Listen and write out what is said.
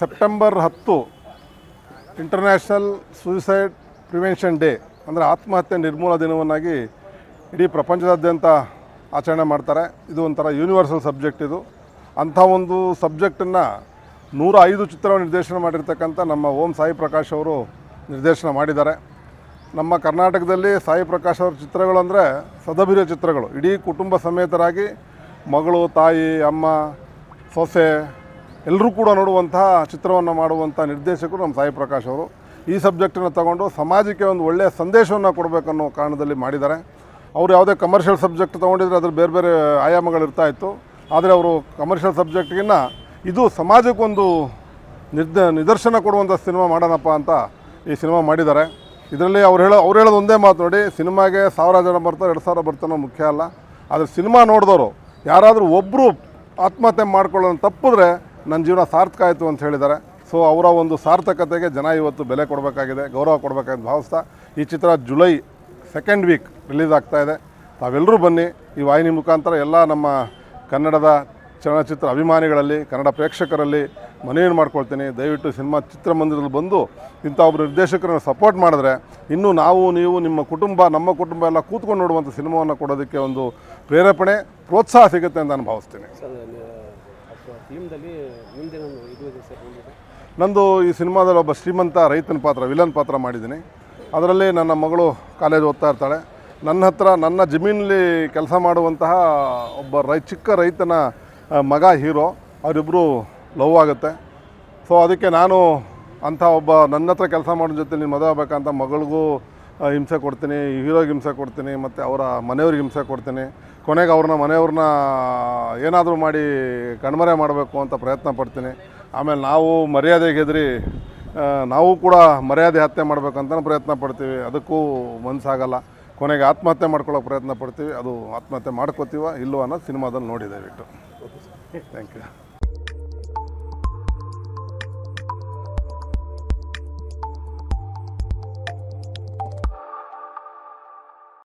September ಹತ್ತು international suicide prevention day ಅಂದರೆ ಆತ್ಮಹತ್ಯೆ ನಿರ್ಮೂಲ ದಿನವನ್ನಾಗಿ ಇಡೀ ಪ್ರಪಂಚದಾದ್ಯಂತ ಆಚರಣೆ ಮಾಡ್ತಾರೆ. ಇದು ಒಂಥರ ಯೂನಿವರ್ಸಲ್ ಸಬ್ಜೆಕ್ಟ್ ಇದು. ಅಂಥ ಒಂದು ಸಬ್ಜೆಕ್ಟನ್ನು ನೂರ ಐದು ಚಿತ್ರವನ್ನು ನಿರ್ದೇಶನ ಮಾಡಿರ್ತಕ್ಕಂಥ ನಮ್ಮ ಓಂ ಸಾಯಿ ಪ್ರಕಾಶ್ ಅವರು ನಿರ್ದೇಶನ ಮಾಡಿದ್ದಾರೆ. ನಮ್ಮ ಕರ್ನಾಟಕದಲ್ಲಿ ಸಾಯಿ ಪ್ರಕಾಶ್ ಅವ್ರ ಚಿತ್ರಗಳು ಅಂದರೆ ಸದಭಿರ ಚಿತ್ರಗಳು. ಇಡೀ ಕುಟುಂಬ ಸಮೇತರಾಗಿ ಮಗಳು, ತಾಯಿ, ಅಮ್ಮ, ಸೊಸೆ ಎಲ್ಲರೂ ಕೂಡ ನೋಡುವಂತಹ ಚಿತ್ರವನ್ನು ಮಾಡುವಂಥ ನಿರ್ದೇಶಕರು ನಮ್ಮ ಸಾಯಿ ಪ್ರಕಾಶ್ ಅವರು. ಈ ಸಬ್ಜೆಕ್ಟನ್ನು ತಗೊಂಡು ಸಮಾಜಕ್ಕೆ ಒಂದು ಒಳ್ಳೆಯ ಸಂದೇಶವನ್ನು ಕೊಡಬೇಕನ್ನೋ ಕಾರಣದಲ್ಲಿ ಮಾಡಿದ್ದಾರೆ. ಅವರು ಯಾವುದೇ ಕಮರ್ಷಿಯಲ್ ಸಬ್ಜೆಕ್ಟ್ ತೊಗೊಂಡಿದ್ರೆ ಅದ್ರ ಬೇರೆ ಬೇರೆ ಆಯಾಮಗಳು ಇರ್ತಾ ಇತ್ತು. ಆದರೆ ಅವರು ಕಮರ್ಷಿಯಲ್ ಸಬ್ಜೆಕ್ಟ್ಗಿನ್ನ ಇದು ಸಮಾಜಕ್ಕೊಂದು ನಿರ್ದ, ನಿದರ್ಶನ ಕೊಡುವಂಥ ಸಿನಿಮಾ ಮಾಡೋಣಪ್ಪ ಅಂತ ಈ ಸಿನಿಮಾ ಮಾಡಿದ್ದಾರೆ. ಇದರಲ್ಲಿ ಅವ್ರು ಹೇಳೋ, ಅವ್ರು ಹೇಳೋದು ಒಂದೇ ಮಾತು ನೋಡಿ ಸಿನಿಮಾಗೆ ಸಾವಿರ ಜನ ಬರ್ತಾರೆ, ಎರಡು ಸಾವಿರ ಬರ್ತಾನೋ ಮುಖ್ಯ ಅಲ್ಲ. ಆದರೆ ಸಿನಿಮಾ ನೋಡಿದವರು ಯಾರಾದರೂ ಒಬ್ಬರು ಆತ್ಮಹತ್ಯೆ ಮಾಡ್ಕೊಳ್ಳೋದು ತಪ್ಪಿದ್ರೆ ನನ್ನ ಜೀವನ ಸಾರ್ಥಕ ಆಯಿತು ಅಂತ ಹೇಳಿದ್ದಾರೆ. ಸೊ ಅವರ ಒಂದು ಸಾರ್ಥಕತೆಗೆ ಜನ ಇವತ್ತು ಬೆಲೆ ಕೊಡಬೇಕಾಗಿದೆ, ಗೌರವ ಕೊಡಬೇಕಾಗಿದೆ ಭಾವಿಸ್ತಾ, ಈ ಚಿತ್ರ ಜುಲೈ ಸೆಕೆಂಡ್ ವೀಕ್ ರಿಲೀಸ್ ಆಗ್ತಾ ಇದೆ. ತಾವೆಲ್ಲರೂ ಬನ್ನಿ, ಈ ವಾಹಿನಿ ಮುಖಾಂತರ ಎಲ್ಲ ನಮ್ಮ ಕನ್ನಡದ ಚಲನಚಿತ್ರ ಅಭಿಮಾನಿಗಳಲ್ಲಿ, ಕನ್ನಡ ಪ್ರೇಕ್ಷಕರಲ್ಲಿ ಮನವಿಯನ್ನು ಮಾಡ್ಕೊಳ್ತೀನಿ. ದಯವಿಟ್ಟು ಸಿನಿಮಾ ಚಿತ್ರಮಂದಿರದಲ್ಲಿ ಬಂದು ಇಂಥ ಒಬ್ಬರು ನಿರ್ದೇಶಕರನ್ನು ಸಪೋರ್ಟ್ ಮಾಡಿದ್ರೆ, ಇನ್ನೂ ನಾವು, ನೀವು, ನಿಮ್ಮ ಕುಟುಂಬ, ನಮ್ಮ ಕುಟುಂಬ ಎಲ್ಲ ಕೂತ್ಕೊಂಡು ನೋಡುವಂಥ ಸಿನಿಮಾವನ್ನು ಕೊಡೋದಕ್ಕೆ ಒಂದು ಪ್ರೇರೇಪಣೆ, ಪ್ರೋತ್ಸಾಹ ಸಿಗುತ್ತೆ ಅಂತ ನಾನು ಭಾವಿಸ್ತೀನಿ. ನಂದು ಈ ಸಿನಿಮಾದಲ್ಲಿ ಒಬ್ಬ ಶ್ರೀಮಂತ ರೈತನ ಪಾತ್ರ, ವಿಲನ್ ಪಾತ್ರ ಮಾಡಿದ್ದೀನಿ. ಅದರಲ್ಲಿ ನನ್ನ ಮಗಳು ಕಾಲೇಜ್ ಓದ್ತಾ ಇರ್ತಾಳೆ. ನನ್ನ ಹತ್ರ ನನ್ನ ಜಮೀನಲ್ಲಿ ಕೆಲಸ ಮಾಡುವಂತಹ ಒಬ್ಬ ರೈ, ಚಿಕ್ಕ ರೈತನ ಮಗ ಹೀರೋ ಅವರಿಬ್ಬರು ಲವ್ ಆಗುತ್ತೆ. ಸೊ ಅದಕ್ಕೆ ನಾನು ಅಂಥ ಒಬ್ಬ ನನ್ನ ಹತ್ರ ಕೆಲಸ ಮಾಡೋ ಜೊತೆ ನೀನು ಮದುವೆ ಆಗಬೇಕಂತ ಮಗಳಿಗೂ ಹಿಂಸೆ ಕೊಡ್ತೀನಿ ಹೀರೋಗೆ ಹಿಂಸೆ ಕೊಡ್ತೀನಿ ಮತ್ತು ಅವರ ಮನೆಯವ್ರಿಗೆ ಹಿಂಸೆ ಕೊಡ್ತೀನಿ. ಕೊನೆಗೆ ಅವ್ರನ್ನ ಮನೆಯವ್ರನ್ನ ಏನಾದರೂ ಮಾಡಿ ಕಣ್ಮರೆ ಮಾಡಬೇಕು ಅಂತ ಪ್ರಯತ್ನ ಪಡ್ತೀನಿ. ಆಮೇಲೆ ನಾವು ಮರ್ಯಾದೆಗೆ ಹೆದರಿ ಆ, ನಾವು ಕೂಡ ಮರ್ಯಾದೆ ಹತ್ಯೆ ಮಾಡ್ಬೇಕಂತ ಪ್ರಯತ್ನ ಪಡ್ತೀವಿ. ಅದಕ್ಕೂ ಮನಸ್ಸಾಗಲ್ಲ ಕೊನೆಗೆ ಆತ್ಮಹತ್ಯೆ ಮಾಡ್ಕೊಳ್ಳೋಕೆ ಪ್ರಯತ್ನ ಪಡ್ತೀವಿ. ಅದು ಆತ್ಮಹತ್ಯೆ ಮಾಡ್ಕೋತೀವ ಇಲ್ಲೋ ಅನ್ನೋ ಸಿನಿಮಾದಲ್ಲಿ ನೋಡಿ ದಯವಿಟ್ಟು ಥ್ಯಾಂಕ್ ಯು